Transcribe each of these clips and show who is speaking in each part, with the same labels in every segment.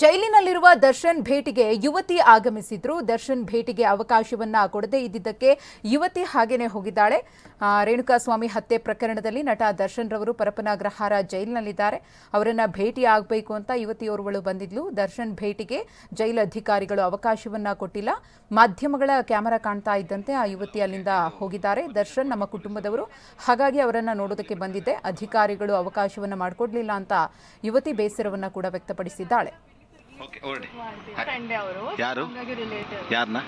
Speaker 1: ಜೈಲಿನಲ್ಲಿರುವ ದರ್ಶನ್ ಭೇಟಿಗೆ ಯುವತಿ ಆಗಮಿಸಿದ್ರು. ದರ್ಶನ್ ಭೇಟಿಗೆ ಅವಕಾಶವನ್ನ ಕೊಡದೇ ಇದ್ದಿದ್ದಕ್ಕೆ ಯುವತಿ ಹಾಗೇನೆ ಹೋಗಿದ್ದಾಳೆ. ರೇಣುಕಾಸ್ವಾಮಿ ಹತ್ಯೆ ಪ್ರಕರಣದಲ್ಲಿ ನಟ ದರ್ಶನ್ ರವರು ಪರಪನಾಗ್ರಹಾರ ಜೈಲಿನಲ್ಲಿದ್ದಾರೆ. ಅವರನ್ನ ಭೇಟಿ ಆಗಬೇಕು ಅಂತ ಯುವತಿಯೋರ್ವಳು ಬಂದಿದ್ಲು. ದರ್ಶನ್ ಭೇಟಿಗೆ ಜೈಲು ಅಧಿಕಾರಿಗಳು ಅವಕಾಶವನ್ನ ಕೊಟ್ಟಿಲ್ಲ. ಮಾಧ್ಯಮಗಳ ಕ್ಯಾಮೆರಾ ಕಾಣ್ತಾ ಇದ್ದಂತೆ ಆ ಯುವತಿ ಅಲ್ಲಿಂದ ಹೋಗಿದ್ದಾರೆ. ದರ್ಶನ್ ನಮ್ಮ ಕುಟುಂಬದವರು. ಹಾಗಾಗಿ ಅವರನ್ನ ನೋಡೋದಕ್ಕೆ ಬಂದಿದ್ದೆ. ಅಧಿಕಾರಿಗಳು ಅವಕಾಶವನ್ನ ಮಾಡಿಕೊಡ್ಲಿಲ್ಲ ಅಂತ ಯುವತಿ ಬೇಸರವನ್ನ ಕೂಡ ವ್ಯಕ್ತಪಡಿಸಿದ್ದಾಳೆ.
Speaker 2: ಓಕೆ ಓಡಿ
Speaker 3: ಸಂಡೆ ಅವರು.
Speaker 2: ಯಾರು?
Speaker 3: ಹಂಗಾಗಿ ರಿಲೇಟಿವ್
Speaker 2: ಯಾರನ್ನ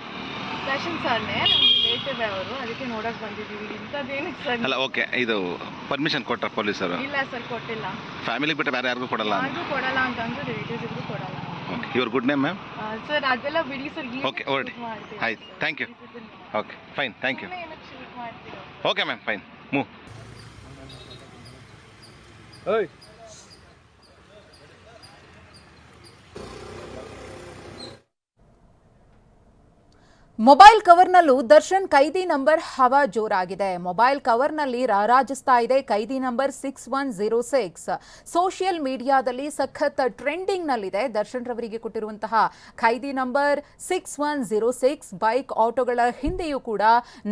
Speaker 3: ದರ್ಶನ್ ಸರ್ನೇ ನಮ್ಮ ರಿಲೇಟಿವ್ ಅವರು. ಅದಕ್ಕೆ ನೋಡಕ್ ಬಂದಿದ್ದೀವಿ. ಇಂಥದ್ದೇನು ಸರ್?
Speaker 2: ಅಲ್ಲ ಓಕೆ ಇದು ಪರ್ಮಿಷನ್ ಕೊಟ್ರ ಪೊಲೀಸರು?
Speaker 3: ಇಲ್ಲ ಸರ್ ಕೊಟ್ಟಿಲ್ಲ.
Speaker 2: ಫ್ಯಾಮಿಲಿ ಬಿಟ್ಟು ಬೇರೆ ಯಾರಿಗೂ ಕೊಡಲ್ಲ
Speaker 3: ಯಾರಿಗೂ ಕೊಡಲ್ಲ ಅಂತಂದ್ರೆ ರಿಲೇಟಿವ್ಸ್ ಇಗೂ ಕೊಡಲ್ಲ.
Speaker 2: ಓಕೆ ಇವ್ರ ಗುಡ್ ನೇಮ್ ಮ್ಯಾಮ್
Speaker 3: ಸರ್ ಅದೆಲ್ಲ ಬಿಡಿ ಸರ್
Speaker 2: ಓಕೆ ಹೊರಡಿ. ಆಯ್ತು, thank you okay fine thank you okay ma'am fine move
Speaker 1: mobile ಕವರ್ನಲ್ಲೂ Darshan ಕೈದಿ ನಂಬರ್ ಹವಾ ಜೋರಾಗಿದೆ. ಮೊಬೈಲ್ ಕವರ್ನಲ್ಲಿ ರಾರಾಜಿಸ್ತಾ ಇದೆ ಕೈದಿ number six one zero six. Social ಮೀಡಿಯಾದಲ್ಲಿ ಸಖತ್ ಟ್ರೆಂಡಿಂಗ್ನಲ್ಲಿದೆ. ದರ್ಶನ್ ರವರಿಗೆ ಕೊಟ್ಟಿರುವಂತಹ ಖೈದಿ number six one zero six bike ಆಟೋಗಳ ಹಿಂದೆಯೂ ಕೂಡ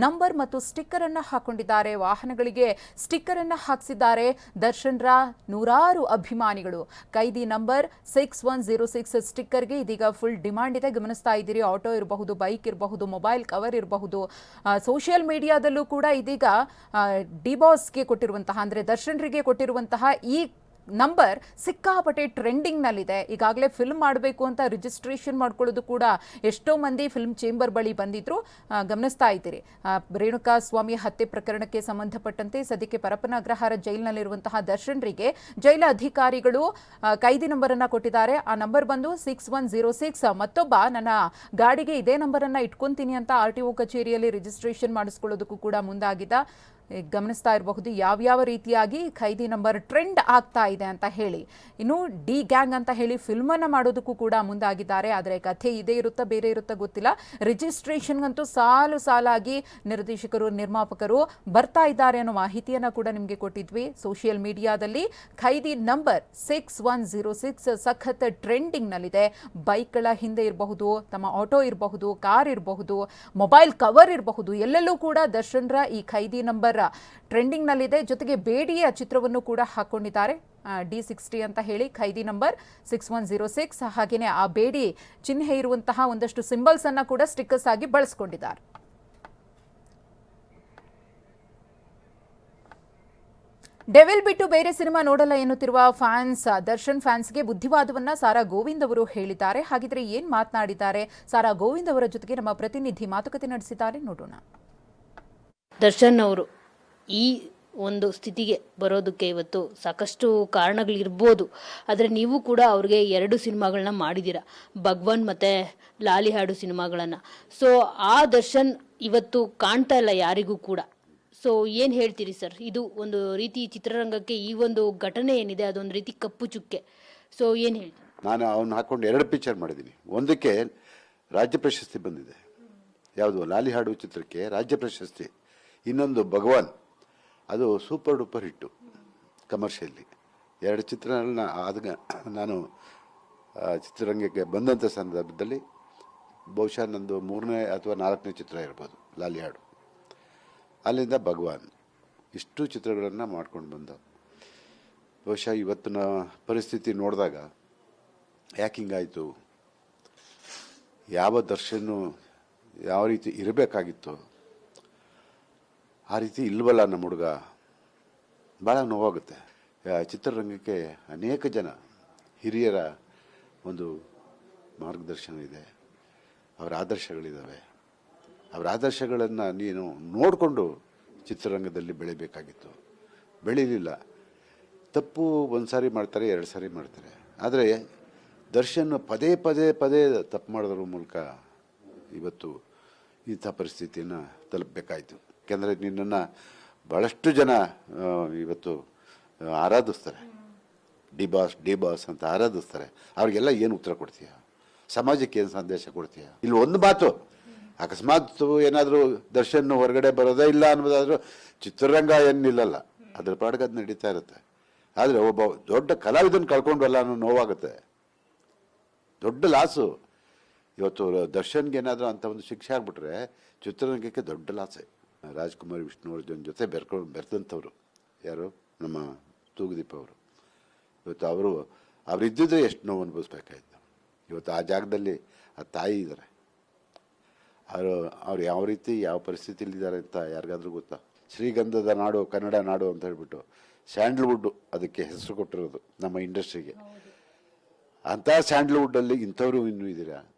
Speaker 1: ನಂಬರ್ ಮತ್ತು ಸ್ಟಿಕ್ಕರ್ ಅನ್ನು ಹಾಕೊಂಡಿದ್ದಾರೆ. ವಾಹನಗಳಿಗೆ ಸ್ಟಿಕ್ಕರ್ ಅನ್ನು ಹಾಕಿಸಿದ್ದಾರೆ ದರ್ಶನ್ರ ನೂರಾರು ಅಭಿಮಾನಿಗಳು. ಕೈದಿ number six one zero six ಸ್ಟಿಕ್ಕರ್ಗೆ ಇದೀಗ ಫುಲ್ ಡಿಮಾಂಡ್ ಇದೆ. ಗಮನಿಸ್ತಾ ಇದ್ದೀರಿ, ಆಟೋ ಇರಬಹುದು, ಬೈಕ್ ಇರಬಹುದು ಮೊಬೈಲ್ ಕವರ್ ಇರಬಹುದು. ಸೋಷಿಯಲ್ ಮೀಡಿಯಾದಲ್ಲೂ ಕೂಡ ಇದೀಗ ಡಿಬಾಸ್ಗೆ ಕೊಟ್ಟಿರುವಂತಹ ಅಂದರೆ ದರ್ಶನ್ರಿಗೆ ಕೊಟ್ಟಿರುವಂತಹ ಈ ನಂಬರ್ ಸಿಕ್ಕಾಪಟ್ಟೆ ಟ್ರೆಂಡಿಂಗ್ನಲ್ಲಿದೆ ಈಗಾಗಲೇ ಫಿಲ್ಮ್ ಮಾಡಬೇಕು ಅಂತ ರಿಜಿಸ್ಟ್ರೇಷನ್ ಮಾಡ್ಕೊಳ್ಳೋದು ಕೂಡ ಎಷ್ಟೋ ಮಂದಿ ಫಿಲ್ಮ್ ಚೇಂಬರ್ ಬಳಿ ಬಂದಿದ್ರು. ಗಮನಿಸ್ತಾ ಇದ್ದೀರಿ. ರೇಣುಕಾ ಸ್ವಾಮಿ ಹತ್ಯೆ ಪ್ರಕರಣಕ್ಕೆ ಸಂಬಂಧಪಟ್ಟಂತೆ ಸದ್ಯಕ್ಕೆ ಪರಪನಗ್ರಹಾರ ಜೈಲಿನಲ್ಲಿರುವಂತಹ ದರ್ಶನ್ರಿಗೆ ಜೈಲ ಅಧಿಕಾರಿಗಳು ಕೈದಿ ನಂಬರನ್ನು ಕೊಟ್ಟಿದ್ದಾರೆ. ಆ ನಂಬರ್ ಬಂದು ಸಿಕ್ಸ್ ಒನ್ ಜೀರೋ ಸಿಕ್ಸ್ ಮತ್ತೊಬ್ಬ ನನ್ನ ಗಾಡಿಗೆ ಇದೇ ನಂಬರನ್ನು ಇಟ್ಕೊಂತೀನಿ ಅಂತ ಆರ್ ಟಿ ಒ ಕಚೇರಿಯಲ್ಲಿ ರಿಜಿಸ್ಟ್ರೇಷನ್ ಮಾಡಿಸ್ಕೊಳ್ಳೋದಕ್ಕೂ ಕೂಡ ಮುಂದಾಗಿದ್ದ. ಗಮನಿಸ್ತಾ ಇರಬಹುದು ಯಾವ್ಯಾವ ರೀತಿಯಾಗಿ ಖೈದಿ ನಂಬರ್ ಟ್ರೆಂಡ್ ಆಗ್ತಾ ಇದೆ ಅಂತ ಹೇಳಿ. ಇನ್ನು ಡಿ ಗ್ಯಾಂಗ್ ಅಂತ ಹೇಳಿ ಫಿಲ್ಮನ್ನು ಮಾಡೋದಕ್ಕೂ ಕೂಡ ಮುಂದಾಗಿದ್ದಾರೆ. ಆದರೆ ಕಥೆ ಇದೇ ಇರುತ್ತಾ ಬೇರೆ ಇರುತ್ತಾ ಗೊತ್ತಿಲ್ಲ. ರಿಜಿಸ್ಟ್ರೇಷನ್ಗಂತೂ ಸಾಲು ಸಾಲಾಗಿ ನಿರ್ದೇಶಕರು, ನಿರ್ಮಾಪಕರು ಬರ್ತಾ ಇದ್ದಾರೆ ಅನ್ನೋ ಮಾಹಿತಿಯನ್ನು ಕೂಡ ನಿಮಗೆ ಕೊಟ್ಟಿದ್ವಿ. ಸೋಷಿಯಲ್ ಮೀಡಿಯಾದಲ್ಲಿ ಖೈದಿ number six one zero six ಸಖತ್ ಟ್ರೆಂಡಿಂಗ್ನಲ್ಲಿದೆ ಬೈಕ್ಗಳ ಹಿಂದೆ ಇರಬಹುದು, ತಮ್ಮ ಆಟೋ ಇರಬಹುದು ಕಾರ್ ಇರಬಹುದು ಮೊಬೈಲ್ ಕವರ್ ಇರಬಹುದು, ಎಲ್ಲೆಲ್ಲೂ ಕೂಡ ದರ್ಶನ್ರ ಈ ಖೈದಿ ನಂಬರ್ ಟ್ರೆಂಡಿಂಗ್ನಲ್ಲಿದೆ. ಜೊತೆಗೆ ಬೇಡಿಯ ಚಿತ್ರವನ್ನು ಕೂಡ ಹಾಕೊಂಡಿದ್ದಾರೆ. ಡಿ ಸಿಕ್ಸ್ಟಿ ಅಂತ ಹೇಳಿ ಖೈದಿ number six one zero six. ಹಾಗೆಯೇ ಆ ಬೇಡಿ ಚಿಹ್ನೆ ಇರುವಂತಹ ಒಂದಷ್ಟು ಸಿಂಬಲ್ಸ್ ಅನ್ನ ಕೂಡ ಸ್ಟಿಕ್ಕರ್ಸ್ ಆಗಿ ಬಳಸ್ಕೊಂಡಿದ್ದಾರೆ. ಡೆವಿಲ್ ಬಿಟ್ಟು ಬೇರೆ ಸಿನಿಮಾ ನೋಡಲ್ಲ ಎನ್ನುತ್ತಿರುವ ಫ್ಯಾನ್ಸ್, ದರ್ಶನ್ ಫ್ಯಾನ್ಸ್ಗೆ ಬುದ್ಧಿವಾದವನ್ನ ಸಾರಾ ಗೋವಿಂದ್ ಅವರು ಹೇಳಿದ್ದಾರೆ. ಹಾಗಿದ್ರೆ ಏನ್ ಮಾತನಾಡಿದ್ದಾರೆ? ಸಾರಾ ಗೋವಿಂದ್ ಅವರ ಜೊತೆಗೆ ನಮ್ಮ ಪ್ರತಿನಿಧಿ ಮಾತುಕತೆ ನಡೆಸಿದ್ದಾರೆ. ನೋಡೋಣ.
Speaker 4: ದರ್ಶನ್ ಅವರು ಈ ಒಂದು ಸ್ಥಿತಿಗೆ ಬರೋದಕ್ಕೆ ಇವತ್ತು ಸಾಕಷ್ಟು ಕಾರಣಗಳಿರ್ಬೋದು. ಆದರೆ ನೀವು ಕೂಡ ಅವ್ರಿಗೆ ಎರಡು ಸಿನಿಮಾಗಳನ್ನ ಮಾಡಿದ್ದೀರಾ. ಭಗವಾನ್ ಮತ್ತು ಲಾಲಿ ಹಾಡು ಸಿನಿಮಾಗಳನ್ನು. ಸೊ ಆ ದರ್ಶನ್ ಇವತ್ತು ಕಾಣ್ತಾ ಇಲ್ಲ ಯಾರಿಗೂ ಕೂಡ. ಸೊ ಏನು ಹೇಳ್ತೀರಿ ಸರ್? ಇದು ಒಂದು ರೀತಿ ಚಿತ್ರರಂಗಕ್ಕೆ ಈ ಒಂದು ಘಟನೆ ಏನಿದೆ, ಅದೊಂದು ರೀತಿ ಕಪ್ಪು ಚುಕ್ಕೆ. ಸೊ ಏನು ಹೇಳಿ
Speaker 5: ನಾನು ಅವನ್ನ ಹಾಕೊಂಡು ಎರಡು ಪಿಕ್ಚರ್ ಮಾಡಿದ್ದೀನಿ. ಒಂದಕ್ಕೆ ರಾಜ್ಯ ಪ್ರಶಸ್ತಿ ಬಂದಿದೆ. ಯಾವುದು? ಲಾಲಿ ಹಾಡು ಚಿತ್ರಕ್ಕೆ ರಾಜ್ಯ ಪ್ರಶಸ್ತಿ. ಇನ್ನೊಂದು ಭಗವಾನ್. ಅದು ಸೂಪರ್ ಡೂಪರ್ ಹಿಟ್ಟು ಕಮರ್ಷಿಯಲಿ. ಎರಡು ಚಿತ್ರಗಳನ್ನ ಆದ ನಾನು ಚಿತ್ರರಂಗಕ್ಕೆ ಬಂದಂಥ ಸಂದರ್ಭದಲ್ಲಿ ಬಹುಶಃ ನಂದು ಮೂರನೇ ಅಥವಾ ನಾಲ್ಕನೇ ಚಿತ್ರ ಇರ್ಬೋದು, ಲಾಲಿಯಾಡು. ಅಲ್ಲಿಂದ ಭಗವಾನ್ ಇಷ್ಟು ಚಿತ್ರಗಳನ್ನು ಮಾಡ್ಕೊಂಡು ಬಂದ, ಬಹುಶಃ ಇವತ್ತಿನ ಪರಿಸ್ಥಿತಿ ನೋಡಿದಾಗ ಯಾಕೆ ಹಿಂಗಾಯಿತು? ಯಾವ ದರ್ಶನ ಯಾವ ರೀತಿ ಇರಬೇಕಾಗಿತ್ತು? ಆ ರೀತಿ ಇಲ್ವಲ್ಲ ನಮ್ಮ ಹುಡುಗ? ಭಾಳ ನೋವಾಗುತ್ತೆ. ಚಿತ್ರರಂಗಕ್ಕೆ ಅನೇಕ ಜನ ಹಿರಿಯರ ಒಂದು ಮಾರ್ಗದರ್ಶನ ಇದೆ ಅವರ ಆದರ್ಶಗಳಿದ್ದಾವೆ ಅವರ ಆದರ್ಶಗಳನ್ನು ನೀನು ನೋಡಿಕೊಂಡು ಚಿತ್ರರಂಗದಲ್ಲಿ ಬೆಳಿಬೇಕಾಗಿತ್ತು. ಬೆಳೀಲಿಲ್ಲ. ತಪ್ಪು ಒಂದು ಸಾರಿ ಮಾಡ್ತಾರೆ, ಎರಡು ಸಾರಿ ಮಾಡ್ತಾರೆ. ಆದರೆ ದರ್ಶನ್ ಪದೇ ಪದೇ ಪದೇ ತಪ್ಪು ಮಾಡೋದ್ರ ಮೂಲಕ ಇವತ್ತು ಇಂಥ ಪರಿಸ್ಥಿತಿಯನ್ನು ತಲುಪಬೇಕಾಯಿತು. ಯಾಕೆಂದರೆ ನಿನ್ನನ್ನು ಭಾಳಷ್ಟು ಜನ ಇವತ್ತು ಆರಾಧಿಸ್ತಾರೆ. ಡಿ ಬಾಸ್ ಡಿ ಬಾಸ್ ಅಂತ ಆರಾಧಿಸ್ತಾರೆ. ಅವ್ರಿಗೆಲ್ಲ ಏನು ಉತ್ತರ ಕೊಡ್ತೀಯ? ಸಮಾಜಕ್ಕೆ ಏನು ಸಂದೇಶ ಕೊಡ್ತೀಯ? ಇಲ್ಲಿ ಒಂದು ಮಾತು, ಅಕಸ್ಮಾತ್ ಏನಾದರೂ ದರ್ಶನ್ ಹೊರಗಡೆ ಬರೋದೇ ಇಲ್ಲ ಅನ್ನೋದಾದರೂ ಚಿತ್ರರಂಗ ಏನು ನಿಲ್ಲಲ್ಲ ಅದ್ರ ಪಾಡ್ಗೆ ಅದು ನಡೀತಾ ಇರುತ್ತೆ. ಆದರೆ ಒಬ್ಬ ದೊಡ್ಡ ಕಲಾವಿದನ ಕಳ್ಕೊಂಡ್ವಲ್ಲ ಅನ್ನೋ ನೋವಾಗುತ್ತೆ. ದೊಡ್ಡ ಲಾಸು. ಇವತ್ತು ದರ್ಶನ್ಗೆ ಏನಾದರೂ ಅಂತ ಒಂದು ಶಿಕ್ಷೆ ಆಗ್ಬಿಟ್ರೆ ಚಿತ್ರರಂಗಕ್ಕೆ ದೊಡ್ಡ ಲಾಸೆ. ರಾಜ್ಕುಮಾರ್ ವಿಷ್ಣುವರ್ಧನ್ ಜೊತೆ ಬೆರ್ಕೊಂಡು ಬೆರೆದಂಥವ್ರು. ಯಾರು? ನಮ್ಮ ತೂಗುದೀಪ ಅವರು. ಇವತ್ತು ಅವರು ಅವರಿದ್ದಿದ್ರೆ ಎಷ್ಟು ನೋವು ಅನುಭವಿಸ್ಬೇಕಾಯ್ತು ಇವತ್ತು ಆ ಜಾಗದಲ್ಲಿ ಆ ತಾಯಿ ಇದ್ದಾರೆ. ಅವರು, ಅವ್ರು ಯಾವ ರೀತಿ, ಯಾವ ಪರಿಸ್ಥಿತಿಯಲ್ಲಿದ್ದಾರೆ ಅಂತ ಯಾರಿಗಾದ್ರೂ ಗೊತ್ತಾ? ಶ್ರೀಗಂಧದ ನಾಡು, ಕನ್ನಡ ನಾಡು ಅಂತ ಹೇಳ್ಬಿಟ್ಟು ಸ್ಯಾಂಡಲ್ವುಡ್ ಅದಕ್ಕೆ ಹೆಸರು ಕೊಟ್ಟಿರೋದು ನಮ್ಮ ಇಂಡಸ್ಟ್ರಿಗೆ. ಅಂಥ ಸ್ಯಾಂಡಲ್ವುಡ್ಡಲ್ಲಿ ಇಂಥವ್ರು ಇನ್ನೂ ಇದ್ದೀರಾ?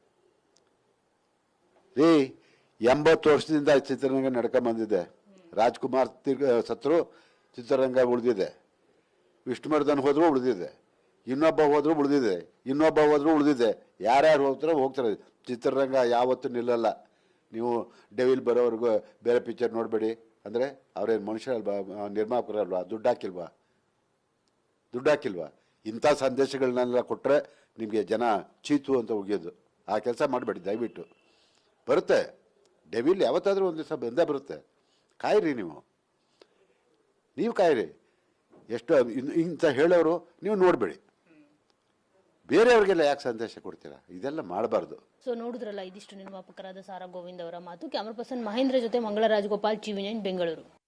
Speaker 5: ರೀ ಎಂಬತ್ತು ವರ್ಷದಿಂದ ಚಿತ್ರರಂಗ ನಡ್ಕೊಂಬಂದಿದೆ ರಾಜ್ಕುಮಾರ್ ತಿರ್ಗ ಸತ್ರು ಚಿತ್ರರಂಗ ಉಳಿದಿದೆ. ವಿಷ್ಣುವರ್ಧನ್ ಹೋದ್ರು ಉಳಿದಿದೆ. ಇನ್ನೊಬ್ಬ ಹೋದ್ರು ಉಳಿದಿದೆ. ಇನ್ನೊಬ್ಬ ಹೋದ್ರು ಉಳಿದಿದೆ. ಯಾರ್ಯಾರು ಹೋಗ್ತಾರೋ ಹೋಗ್ತಾರೆ. ಚಿತ್ರರಂಗ ಯಾವತ್ತೂ ನಿಲ್ಲಲ್ಲ. ನೀವು ಡೆವಿಲ್ ಬರೋವರೆಗೂ ಬೇರೆ ಪಿಕ್ಚರ್ ನೋಡಬೇಡಿ. ಅಂದರೆ ಅವ್ರೇನು ಮನುಷ್ಯರಲ್ವಾ ನಿರ್ಮಾಪಕರಲ್ವಾ ದುಡ್ಡು ಹಾಕಿಲ್ವಾ? ದುಡ್ಡು ಹಾಕಿಲ್ವಾ? ಇಂಥ ಸಂದೇಶಗಳನ್ನೆಲ್ಲ ಕೊಟ್ಟರೆ ನಿಮಗೆ ಜನ ಚೀತು ಅಂತ ಉಗಿಯೋದು. ಆ ಕೆಲಸ ಮಾಡಬೇಡಿ, ದಯವಿಟ್ಟು. ಬರುತ್ತೆ. ಡೆವಿಲ್ ಯಾವತ್ತಾದರೂ ಒಂದು ದಿವಸ ಬಂದೇ ಬರುತ್ತೆ. ಕಾಯಿರಿ ನೀವು. ನೀವು ಕಾಯಿರಿ. ಎಷ್ಟು ಇಂಥ ಹೇಳೋರು ನೀವು ನೋಡಬೇಡಿ. ಬೇರೆಯವ್ರಿಗೆಲ್ಲ ಯಾಕೆ ಸಂದೇಶ ಕೊಡ್ತೀರಾ? ಇದೆಲ್ಲ ಮಾಡಬಾರ್ದು.
Speaker 4: ಸೊ ನೋಡಿದ್ರಲ್ಲ, ಇದಿಷ್ಟು ನಿರ್ಮಾಪಕರಾದ ಸಾರಾ ಗೋವಿಂದ್ ಅವರ ಮಾತು. ಕ್ಯಾಮರಾ ಪರ್ಸನ್ ಮಹೇಂದ್ರ ಜೊತೆ ಮಂಗಳ ರಾಜಗೋಪಾಲ್ ಟಿವಿ ಬೆಂಗಳೂರು.